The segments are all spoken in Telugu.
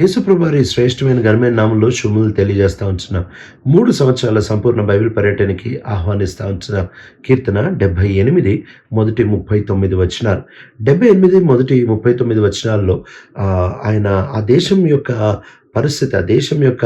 యేసుప్రభారి శ్రేష్టమైన ఘనమైన నామంలో శుభములు తెలియజేస్తూ ఉంటున్నాం. మూడు సంవత్సరాల సంపూర్ణ బైబిల్ పర్యటనకి ఆహ్వానిస్తూ ఉంటున్నాం. కీర్తన డెబ్బై ఎనిమిది మొదటి ముప్పై తొమ్మిది వచనాలు. డెబ్బై ఎనిమిది మొదటి ముప్పై తొమ్మిది వచనాల్లో ఆయన ఆ దేశం యొక్క పరిస్థితి ఆ దేశం యొక్క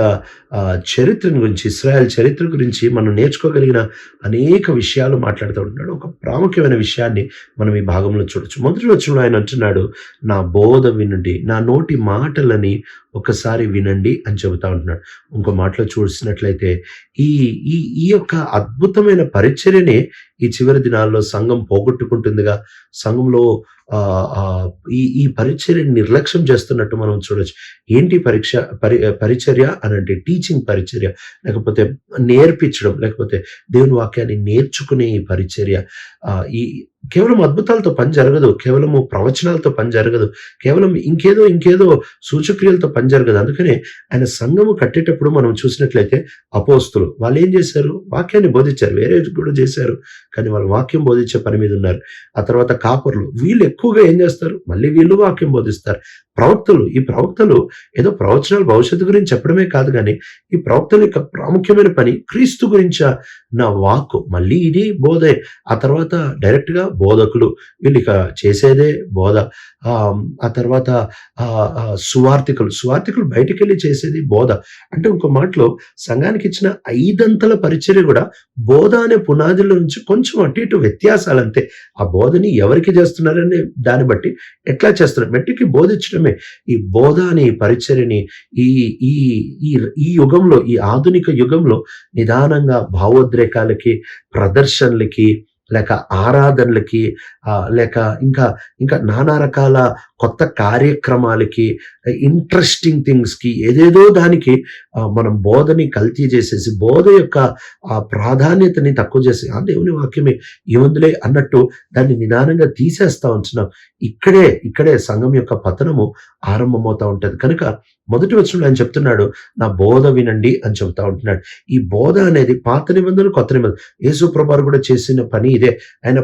చరిత్ర చరిత్రను గురించి ఇస్రాయల్ చరిత్ర గురించి మనం నేర్చుకోగలిగిన అనేక విషయాలు మాట్లాడుతూ ఉంటున్నాడు. ఒక ప్రాముఖ్యమైన విషయాన్ని మనం ఈ భాగంలో చూడొచ్చు. మొదటి వచనంలో ఆయన అంటున్నాడు నా బోధ వినండి నా నోటి మాటలని ఒకసారి వినండి అని చెబుతా ఉంటున్నాడు. ఇంకో మాటలో చూసినట్లయితే ఈ ఈ ఈ యొక్క అద్భుతమైన పరిచర్యనే ఈ చివరి దినాల్లో సంఘం పోగొట్టుకుంటుందిగా. సంఘంలో ఆ, ఈ ఈ పరిచర్యని నిర్లక్ష్యం చేస్తున్నట్టు మనం చూడొచ్చు. ఏంటి పరీక్ష పరి పరిచర్య అని అంటే టీచింగ్ పరిచర్య. లేకపోతే నేర్పించడం లేకపోతే దేవుని వాక్యాన్ని నేర్చుకునే ఈ పరిచర్య. ఈ కేవలం అద్భుతాలతో పని జరగదు కేవలము ప్రవచనాలతో పని జరగదు కేవలం ఇంకేదో ఇంకేదో సూచక్రియలతో పని జరగదు. అందుకనే ఆయన సంఘము కట్టేటప్పుడు మనం చూసినట్లయితే అపోస్తులు వాళ్ళు ఏం చేశారు? వాక్యాన్ని బోధించారు వేరే కూడా చేశారు కానీ వాళ్ళు వాక్యం బోధించే పని మీద ఉన్నారు. ఆ తర్వాత కాపర్లు వీళ్ళు ఎక్కువగా ఏం చేస్తారు? మళ్ళీ వీళ్ళు వాక్యం బోధిస్తారు. ప్రవక్తలు ఈ ప్రవక్తలు ఏదో ప్రవచనాలు భవిష్యత్తు గురించి చెప్పడమే కాదు కానీ ఈ ప్రవక్తల యొక్క ప్రాముఖ్యమైన పని క్రీస్తు గురించి నా వాక్కు. మళ్ళీ ఇది బోధే. ఆ తర్వాత డైరెక్ట్గా బోధకులు వీళ్ళు ఇక చేసేదే బోధ. ఆ తర్వాత ఆ సువార్థికులు. సువార్థికులు బయటికి వెళ్ళి చేసేది బోధ. అంటే ఇంకో మాటలో సంఘానికి ఇచ్చిన ఐదంతల పరిచర్య కూడా బోధ అనే పునాదిలో నుంచి కొంచెం అటు ఇటు వ్యత్యాసాలు అంతే ఆ బోధని ఎవరికి చేస్తున్నారనే దాన్ని బట్టి ఎట్లా చేస్తున్నారు? మెట్టికి బోధించడమే. ఈ బోధ అనే ఈ పరిచర్యని ఈ ఈ ఈ ఈ యుగంలో ఈ ఆధునిక యుగంలో నిదానంగా భావోద్రేకాలకి ప్రదర్శనలకి లేక ఆరాధనలకి ఆ, లేక ఇంకా ఇంకా నానా రకాల కొత్త కార్యక్రమాలకి ఇంట్రెస్టింగ్ థింగ్స్కి ఏదేదో దానికి మనం బోధని కల్తీ చేసేసి బోధ యొక్క ఆ ప్రాధాన్యతని తక్కువ చేసి ఆ దేవుని వాక్యమే ఏముందిలే అన్నట్టు దాన్ని నిదానంగా తీసేస్తా ఉంటున్నాం. ఇక్కడే ఇక్కడే సంఘం యొక్క పతనము ఆరంభమవుతా ఉంటుంది. కనుక మొదటి వచ్చినప్పుడు ఆయన చెప్తున్నాడు నా బోధ వినండి అని చెబుతా ఉంటున్నాడు. ఈ బోధ అనేది పాత నిబంధనలు కొత్త నిబంధనలు. యేసు ప్రభారు కూడా చేసిన పని ఇదే. ఆయన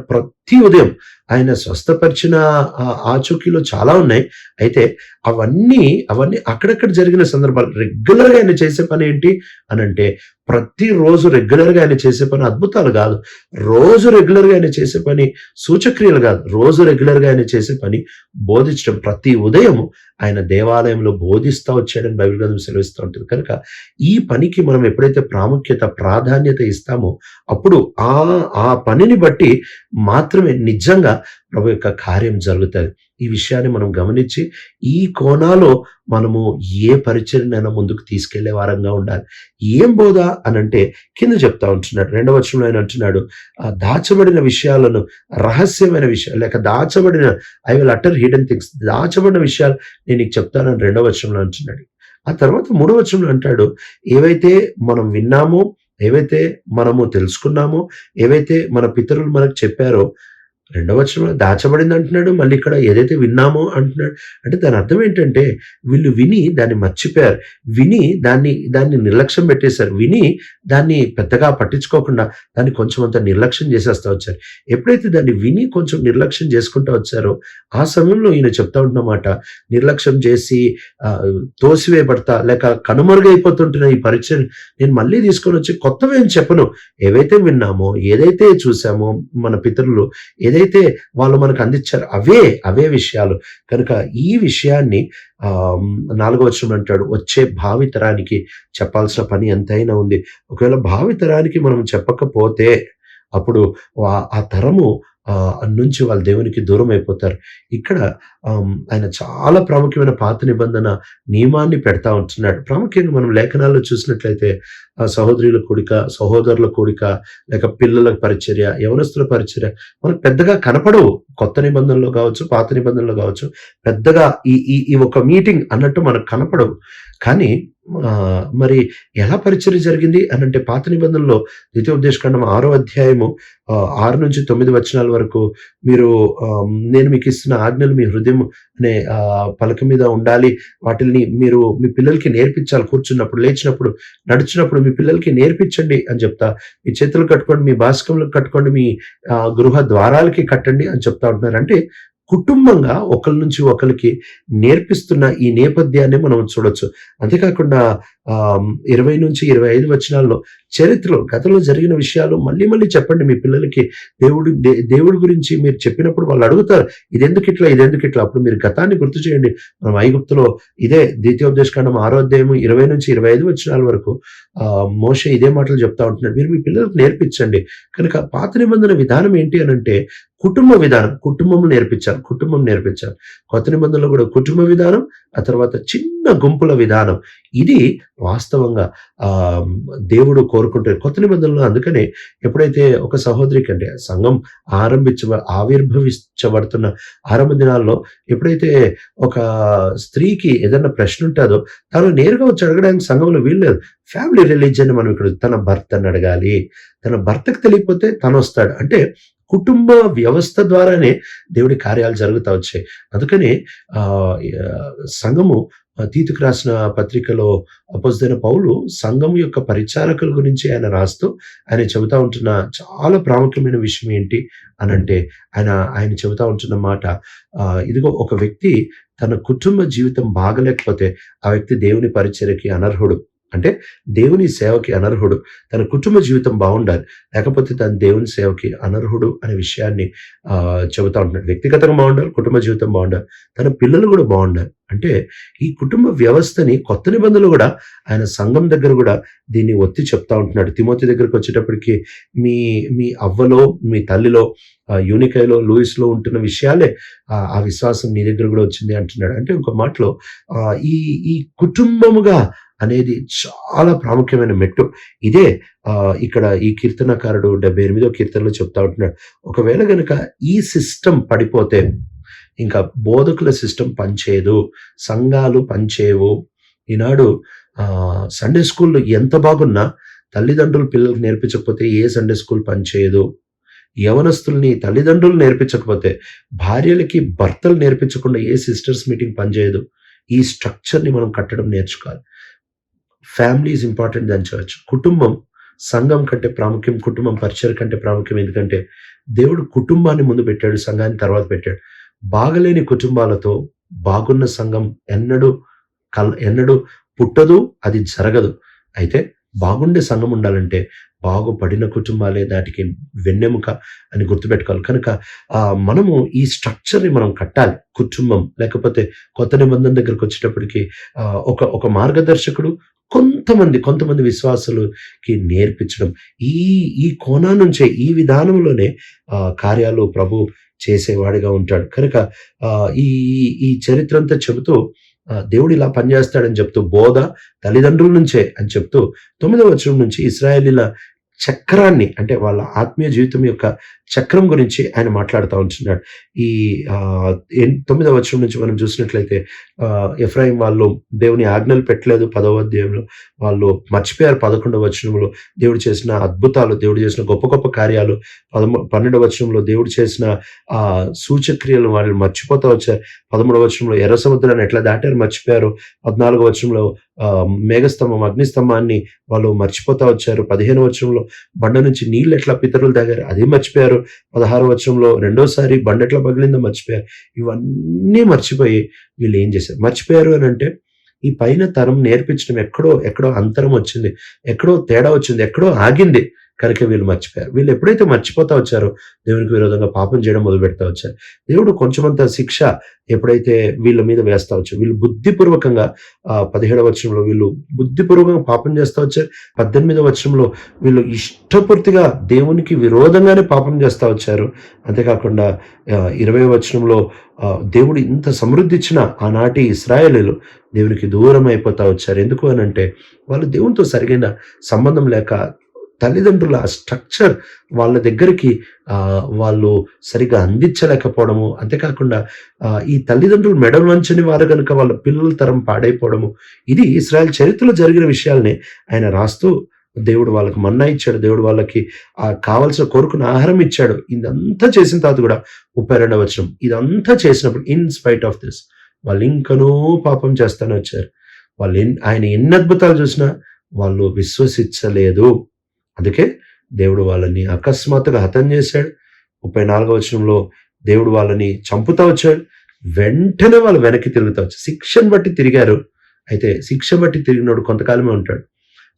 ప్రతి ఉదయం. ఆయన స్వస్థపరిచిన ఆ ఆచూకీలో చాలా ఉన్నాయి. అయితే అవన్నీ అవన్నీ అక్కడక్కడ జరిగిన సందర్భాలు రెగ్యులర్గా ఆయన చేసే పని ఏంటి అని అంటే ప్రతిరోజు రెగ్యులర్గా ఆయన చేసే పని అద్భుతాలు కాదు. రోజు రెగ్యులర్గా ఆయన చేసే పని సూచక్రియలు కాదు. రోజు రెగ్యులర్గా ఆయన చేసే పని బోధించడం. ప్రతి ఉదయం ఆయన దేవాలయంలో బోధిస్తూ వచ్చాడని బైబిల్ గ్రంథం సెలవిస్తూ ఉంటుంది. కనుక ఈ పనికి మనం ఎప్పుడైతే ప్రాముఖ్యత ప్రాధాన్యత ఇస్తామో అప్పుడు ఆ ఆ పనిని బట్టి మాత్రమే నిజంగా ప్రభు యొక్క కార్యం జరుగుతుంది ఈ విషయాన్ని మనం గమనించి ఈ కోణాలో మనము ఏ పరిచయనైనా ముందుకు తీసుకెళ్ళే వారంగా ఉండాలి. ఏం బోధ అని అంటే కింద చెప్తా ఉంటున్నాడు. రెండవ వచనంలో ఆయన అంటున్నాడు ఆ దాచబడిన విషయాలను రహస్యమైన విషయాలు లేక దాచబడిన I will utter hidden things దాచబడిన విషయాలు నేను నీకు చెప్తానని రెండవ వచనంలో అంటున్నాడు. ఆ తర్వాత మూడవ వచనంలో అంటాడు ఏవైతే మనం విన్నామో ఏవైతే మనము తెలుసుకున్నామో ఏవైతే మన పితరులు మనకు చెప్పారో రెండవ వచనంలో దాచబడింది అంటున్నాడు మళ్ళీ ఇక్కడ ఏదైతే విన్నామో అంటున్నాడు అంటే దాని అర్థం ఏంటంటే వీళ్ళు విని దాన్ని మర్చిపోయారు. విని దాన్ని దాన్ని నిర్లక్ష్యం పెట్టేశారు. విని దాన్ని పెద్దగా పట్టించుకోకుండా దాన్ని కొంచెం అంత నిర్లక్ష్యం చేసేస్తా వచ్చారు. ఎప్పుడైతే దాన్ని విని కొంచెం నిర్లక్ష్యం చేసుకుంటూ వచ్చారో ఆ సమయంలో ఈయన చెప్తా ఉంటున్నమాట నిర్లక్ష్యం చేసి తోసివేయబడతా లేక కనుమరుగైపోతుంటున్న ఈ పరీక్షను నేను మళ్ళీ తీసుకొని వచ్చి కొత్తవి ఏం చెప్పను. ఏవైతే విన్నామో ఏదైతే చూసామో మన పితరులు ఏదైతే వాళ్ళు మనకు అందించారో అవే అవే విషయాలు. కనుక ఈ విషయాన్ని నాలుగో వచనం అంటాడు వచ్చే భావితరానికి చెప్పాల్సిన పని ఎంతైనా ఉంది. ఒకవేళ భావితరానికి మనం చెప్పకపోతే అప్పుడు ఆ- ఆ తరము నుంచి వాళ్ళ దేవునికి దూరం అయిపోతారు. ఇక్కడ ఆయన చాలా ప్రాముఖ్యమైన పాత నిబంధన నియమాన్ని పెడతా ఉంటున్నాడు. ప్రాముఖ్యంగా మనం లేఖనాల్లో చూసినట్లయితే ఆ సహోదరుల కూడిక సహోదరుల కూడిక లేక పిల్లల పరిచర్య యవనస్తుల పరిచర్య మనకు పెద్దగా కనపడవు. కొత్త నిబంధనలో కావచ్చు పాత నిబంధనలో కావచ్చు పెద్దగా ఈ ఈ ఈ ఒక మీటింగ్ అన్నట్టు మనకు కనపడవు. కానీ మరి ఎలా పరిచర్య జరిగింది అని అంటే పాత నిబంధనలో ద్వితీయోపదేశకాండం ఆరో అధ్యాయము ఆరు నుంచి తొమ్మిది వచనాల వరకు మీరు నేను మీకు ఇస్తున్న ఆజ్ఞలు మీ హృదయం అనే పలక మీద ఉండాలి. వాటిని మీరు మీ పిల్లలకి నేర్పించాలి. కూర్చున్నప్పుడు లేచినప్పుడు నడిచినప్పుడు మీ పిల్లలకి నేర్పించండి అని చెప్తా. మీ చేతులు కట్టుకోండి మీ బాస్కంలకు కట్టుకోండి మీ గృహ ద్వారాలకి కట్టండి అని చెప్తా ఉంటున్నారు. అంటే కుటుంబంగా ఒకరి నుంచి ఒకరికి నేర్పిస్తున్న ఈ నేపథ్యాన్ని మనం చూడొచ్చు. అంతేకాకుండా ఆ, ఇరవై నుంచి ఇరవై ఐదు వచనాల్లో చరిత్రలో గతంలో జరిగిన విషయాలు మళ్ళీ మళ్ళీ చెప్పండి. మీ పిల్లలకి దేవుడి దే- దేవుడి గురించి మీరు చెప్పినప్పుడు వాళ్ళు అడుగుతారు ఇది ఎందుకు ఇట్లా? ఇది ఎందుకు ఇట్లా? అప్పుడు మీరు గతాన్ని గుర్తు చేయండి. మనం ఐగుప్తులో ఇదే ద్వితీయోపదేశకాండం ఆరోధ్యాయం ఇరవై నుంచి ఇరవై ఐదు వచనాల వరకు ఆ ఇదే మాటలు చెప్తా ఉంటున్నారు మీరు మీ పిల్లలకు నేర్పించండి. కనుక పాత నిబంధన విధానం ఏంటి అని అంటే కుటుంబ విధానం కుటుంబం నేర్పించాలి కుటుంబం నేర్పించాలి కొత్త నిబంధనలో కూడా కుటుంబ విధానం ఆ తర్వాత చిన్న గుంపుల విధానం. ఇది వాస్తవంగా ఆ దేవుడు కోరుకుంటారు కొత్త నిబంధనలు అందుకనే ఎప్పుడైతే ఒక సహోదరికి అంటే సంఘం ఆరంభించ ఆవిర్భవించబడుతున్న ఆరంభ దినాల్లో ఎప్పుడైతే ఒక స్త్రీకి ఏదైనా ప్రశ్న ఉంటుందో తను నేరుగా వచ్చి అడగడానికి సంఘంలో వీల్లేదు ఫ్యామిలీ రిలీజియన్ మనం ఇక్కడ తన భర్తను అడగాలి. తన భర్తకు తెలియకపోతే తను వస్తాడు. అంటే కుటుంబ వ్యవస్థ ద్వారానే దేవుడి కార్యాలు జరుగుతూ వచ్చాయి. అందుకనే ఆ సంఘము తీతుకు రాసిన పత్రికలో అపోజిన పౌలు సంఘం యొక్క పరిచారకుల గురించి ఆయన రాస్తూ ఆయన చెబుతా ఉంటున్న చాలా ప్రాముఖ్యమైన విషయం ఏంటి అని అంటే ఆయన ఆయన చెబుతా ఉంటున్న మాట ఇదిగో ఒక వ్యక్తి తన కుటుంబ జీవితం బాగలేకపోతే ఆ వ్యక్తి దేవుని పరిచర్యకి అనర్హుడు. అంటే దేవుని సేవకి అనర్హుడు. తన కుటుంబ జీవితం బాగుండాలి. లేకపోతే తన దేవుని సేవకి అనర్హుడు అనే విషయాన్ని చెబుతా ఉంటున్నాడు. వ్యక్తిగతంగా బాగుండాలి కుటుంబ జీవితం బాగుండాలి. తన పిల్లలు కూడా బాగుండాలి. అంటే ఈ కుటుంబ వ్యవస్థని కొత్త నిబంధనలు కూడా ఆయన సంఘం దగ్గర కూడా దీన్ని ఒత్తి చెప్తా ఉంటున్నాడు. తిమోతి దగ్గరకు వచ్చేటప్పటికి మీ మీ అవ్వలో మీ తల్లిలో యూనికైలో లూయిస్లో ఉంటున్న విషయాలే ఆ విశ్వాసం నీ దగ్గర కూడా వచ్చింది అంటున్నాడు. అంటే ఒక మాటలో ఈ ఈ కుటుంబముగా అనేది చాలా ప్రాముఖ్యమైన మెట్టు. ఇదే ఇక్కడ ఈ కీర్తనకారుడు డెబ్బై ఎనిమిదో కీర్తనలో చెప్తా ఉంటున్నాడు. ఒకవేళ కనుక ఈ సిస్టమ్ పడిపోతే ఇంకా బోధకుల సిస్టమ్ పనిచేయదు సంఘాలు పనిచేయవు. ఈనాడు సండే స్కూల్ ఎంత బాగున్నా తల్లిదండ్రులు పిల్లలకు నేర్పించకపోతే ఏ సండే స్కూల్ పనిచేయదు. యవనస్తుల్ని తల్లిదండ్రులు నేర్పించకపోతే భార్యలకి భర్తలు నేర్పించకుండా ఏ సిస్టర్స్ మీటింగ్ పనిచేయదు. ఈ స్ట్రక్చర్ని మనం కట్టడం నేర్చుకోవాలి. Family is important than church కుటుంబం సంఘం కంటే ప్రాముఖ్యం కుటుంబం పరిచయం కంటే ప్రాముఖ్యం. ఎందుకంటే దేవుడు కుటుంబాన్ని ముందు పెట్టాడు సంఘాన్ని తర్వాత పెట్టాడు. బాగలేని కుటుంబాలతో బాగున్న సంఘం ఎన్నడూ కల్ ఎన్నడూ పుట్టదు అది జరగదు. అయితే బాగుండే సంఘం ఉండాలంటే బాగుపడిన కుటుంబాలే దాటికి వెన్నెముక అని గుర్తుపెట్టుకోవాలి. కనుక మనము ఈ స్ట్రక్చర్ని మనం కట్టాలి కుటుంబం. లేకపోతే కొత్త నిబంధన దగ్గరకు వచ్చేటప్పటికి ఒక ఒక మార్గదర్శకుడు కొంతమంది కొంతమంది విశ్వాసులకి నేర్పించడం ఈ ఈ కోణా నుంచే ఈ విధానంలోనే ఆ, కార్యాలు ప్రభు చేసేవాడిగా ఉంటాడు. కనుక ఆ, ఈ ఈ- చరిత్ర అంతా చెబుతూ దేవుడు ఇలా పనిచేస్తాడని చెప్తూ బోధ తల్లిదండ్రుల నుంచే అని చెప్తూ తొమ్మిదవ వచనం నుంచి ఇస్రాయేలీల చక్రాన్ని అంటే వాళ్ళ ఆత్మీయ జీవితం యొక్క చక్రం గురించి ఆయన మాట్లాడుతూ ఉంటున్నాడు. ఈ తొమ్మిదవ వచనం నుంచి మనం చూసినట్లయితే ఎఫ్రాయిం వాళ్ళు దేవుని ఆజ్ఞలు పెట్టలేదు పదవ అధ్యాయంలో. వాళ్ళు మర్చిపోయారు పదకొండవ వచనంలో. దేవుడు చేసిన అద్భుతాలు దేవుడు చేసిన గొప్ప గొప్ప కార్యాలు పదమూ పన్నెండవ వచనంలో దేవుడు చేసిన ఆ సూచక్రియలు వాళ్ళు మర్చిపోతూ వచ్చారు. పదమూడవ వచనంలో ఎర్ర సముద్రాన్ని ఎట్లా దాటారు మర్చిపోయారు. పద్నాలుగో వచనంలో మేఘస్తంభం అగ్నిస్తంభాన్ని వాళ్ళు మర్చిపోతా వచ్చారు. పదిహేను వచనంలో బండ నుంచి నీళ్ళు ఎట్లా పితరులు తాగారు? అది మర్చిపోయారు. పదహారు వచనంలో రెండోసారి బండ ఎట్లా పగిలిందో మర్చిపోయారు. ఇవన్నీ మర్చిపోయి వీళ్ళు ఏం చేశారు? మర్చిపోయారు అని అంటే ఈ పైన తరం నేర్పించడం ఎక్కడో ఎక్కడో అంతరం వచ్చింది. ఎక్కడో తేడా వచ్చింది. ఎక్కడో ఆగింది. కనుక వీళ్ళు మర్చిపోయారు. వీళ్ళు ఎప్పుడైతే మర్చిపోతా వచ్చారో దేవునికి విరోధంగా పాపం చేయడం మొదలు పెడతా వచ్చారు. దేవుడు కొంచెమంత శిక్ష ఎప్పుడైతే వీళ్ళ మీద వేస్తా వచ్చారు వీళ్ళు బుద్ధిపూర్వకంగా ఆ పదిహేడవ వచనంలో వీళ్ళు బుద్ధిపూర్వకంగా పాపం చేస్తా వచ్చారు. పద్దెనిమిదవ వచనంలో వీళ్ళు ఇష్టపూర్తిగా దేవునికి విరోధంగానే పాపం చేస్తా వచ్చారు. అంతేకాకుండా ఇరవై వచనంలో దేవుడు ఇంత సమృద్ధి ఇచ్చిన ఆనాటి ఇస్రాయలీలు దేవునికి దూరం అయిపోతా వచ్చారు. ఎందుకు అని అంటే వాళ్ళు దేవునితో సరిగైన సంబంధం లేక తల్లిదండ్రుల స్ట్రక్చర్ వాళ్ళ దగ్గరికి వాళ్ళు సరిగా అందించలేకపోవడము. అంతేకాకుండా ఈ తల్లిదండ్రులు మెడలు వంచని వారు కనుక వాళ్ళ పిల్లల తరం పాడైపోవడము. ఇది ఇస్రాయల్ చరిత్రలో జరిగిన విషయాల్ని ఆయన రాస్తూ దేవుడు వాళ్ళకి మన్నా ఇచ్చాడు. దేవుడు వాళ్ళకి ఆ కావలసిన కోరుకున్న ఆహారం ఇచ్చాడు. ఇదంతా చేసిన తర్వాత కూడా ముప్పై రెండవ వచనం. ఇదంతా చేసినప్పుడు ఇన్ స్పైట్ ఆఫ్ దిస్ వాళ్ళు ఇంకనూ పాపం చేస్తానే వచ్చారు. వాళ్ళు ఎన్- ఆయన ఎన్ని అద్భుతాలు చూసినా వాళ్ళు విశ్వసించలేదు. అందుకే దేవుడు వాళ్ళని అకస్మాత్తుగా హతం చేశాడు. ముప్పై నాలుగవ వచనంలో దేవుడు వాళ్ళని చంపుతా వచ్చాడు. వెంటనే వాళ్ళు వెనక్కి తిరుగుతా వచ్చారు. శిక్షను బట్టి తిరిగారు. అయితే శిక్ష బట్టి తిరిగినోడు కొంతకాలమే ఉంటాడు.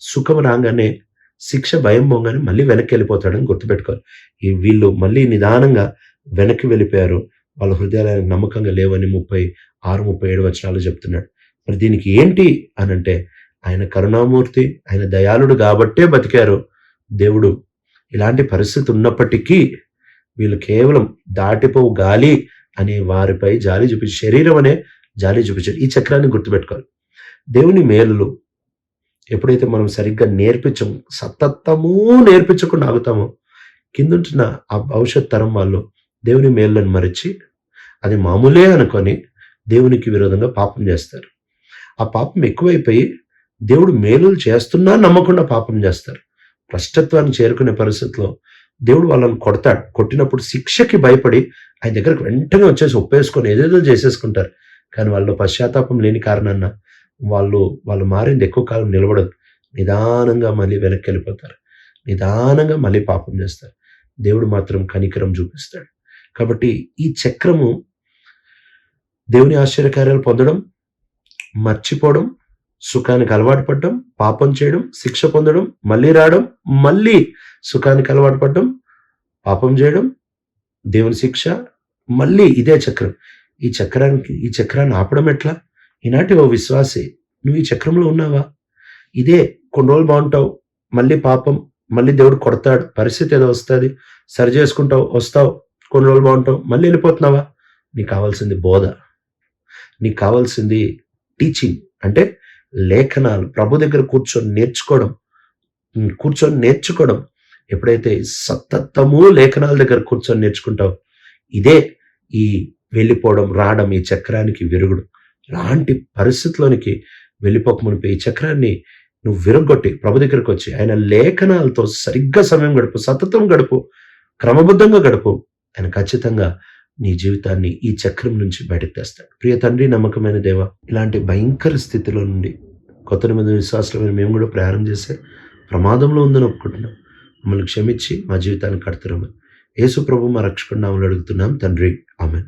సుఖం రాగానే శిక్ష భయం పోగానే మళ్ళీ వెనక్కి వెళ్ళిపోతాడని గుర్తుపెట్టుకోవాలి. ఈ వీళ్ళు మళ్ళీ నిదానంగా వెనక్కి వెళ్ళిపోయారు. వాళ్ళ హృదయాలకు నమ్మకంగా లేవని ముప్పై ఆరు ముప్పై ఏడు వచనాలు చెప్తున్నాడు. మరి దీనికి ఏంటి అని అంటే ఆయన కరుణామూర్తి ఆయన దయాళుడు కాబట్టే బతికారు. దేవుడు ఇలాంటి పరిస్థితి ఉన్నప్పటికీ వీళ్ళు కేవలం దాటిపోవు గాలి అనే వారిపై జాలి చూపి శరీరం అనే జాలి చూపించారు. ఈ చక్రాన్ని గుర్తుపెట్టుకోవాలి. దేవుని మేలులు ఎప్పుడైతే మనం సరిగ్గా నేర్పించము సతత్తము నేర్పించకుండా ఆగుతామో కిందుంటున్న ఆ భవిష్యత్ తరం వాళ్ళు దేవుని మేలులను మరిచి అది మామూలే అనుకొని దేవునికి విరోధంగా పాపం చేస్తారు. ఆ పాపం ఎక్కువైపోయి దేవుడు మేలులు చేస్తున్నా నమ్మకుండా పాపం చేస్తారు. భ్రష్టత్వాన్ని చేరుకునే పరిస్థితిలో దేవుడు వాళ్ళని కొడతాడు. కొట్టినప్పుడు శిక్షకి భయపడి ఆయన దగ్గరకు వెంటనే వచ్చేసి ఒప్పేసుకొని ఏదేదో చేసేసుకుంటారు. కానీ వాళ్ళు పశ్చాత్తాపం లేని కారణాన వాళ్ళు వాళ్ళు మారింది ఎక్కువ కాలం నిలబడదు. నిదానంగా మళ్ళీ వెనక్కి వెళ్ళిపోతారు. నిదానంగా మళ్ళీ పాపం చేస్తారు. దేవుడు మాత్రం కనికరం చూపిస్తాడు. కాబట్టి ఈ చక్రము దేవుని ఆశ్చర్యకార్యాలు పొందడం మర్చిపోవడం సుఖానికి అలవాటు పడడం పాపం చేయడం శిక్ష పొందడం మళ్ళీ రావడం మళ్ళీ సుఖానికి అలవాటు పడడం పాపం చేయడం దేవుని శిక్ష మళ్ళీ ఇదే చక్రం. ఈ చక్రానికి ఈ చక్రాన్ని ఆపడం ఎట్లా? ఈనాటి ఓ విశ్వాసి. నువ్వు ఈ చక్రంలో ఉన్నావా? ఇదే కొన్ని రోజులు బాగుంటావు మళ్ళీ పాపం మళ్ళీ దేవుడు కొడతాడు పరిస్థితి ఏదో వస్తుంది సరి చేసుకుంటావు వస్తావు కొన్ని రోజులు బాగుంటావు మళ్ళీ వెళ్ళిపోతున్నావా? నీకు కావాల్సింది బోధ. నీకు కావాల్సింది టీచింగ్ అంటే లేఖనాలు ప్రభు దగ్గర కూర్చొని నేర్చుకోవడం కూర్చొని నేర్చుకోవడం. ఎప్పుడైతే సతత్తము లేఖనాల దగ్గర కూర్చొని నేర్చుకుంటావు ఇదే ఈ వెళ్ళిపోవడం రావడం ఈ చక్రానికి విరుగుడు. లాంటి పరిస్థితిలోనికి వెళ్ళిపోకమునిపై ఈ చక్రాన్ని నువ్వు విరగొట్టి ప్రభు దగ్గరకు వచ్చి ఆయన లేఖనాలతో సరిగ్గా సమయం గడుపు సతతం గడుపు క్రమబద్ధంగా గడుపు ఆయన ఖచ్చితంగా నీ జీవితాన్ని ఈ చక్రం నుంచి బయటకు తెస్తాడు ప్రియ తండ్రి నమ్మకమైన దేవ ఇలాంటి భయంకర స్థితిలో నుండి కొత్త నిబంధన విశ్వాసమైన మేము కూడా ప్రయాణం చేసే ప్రమాదంలో ఉందని ఒప్పుకుంటున్నాం. మమ్మల్ని క్షమించి మా జీవితాన్ని కడుతున్నామని యేసు ప్రభు మా రక్షకుండా అమలు అడుగుతున్నాం. తండ్రి ఆమెన్.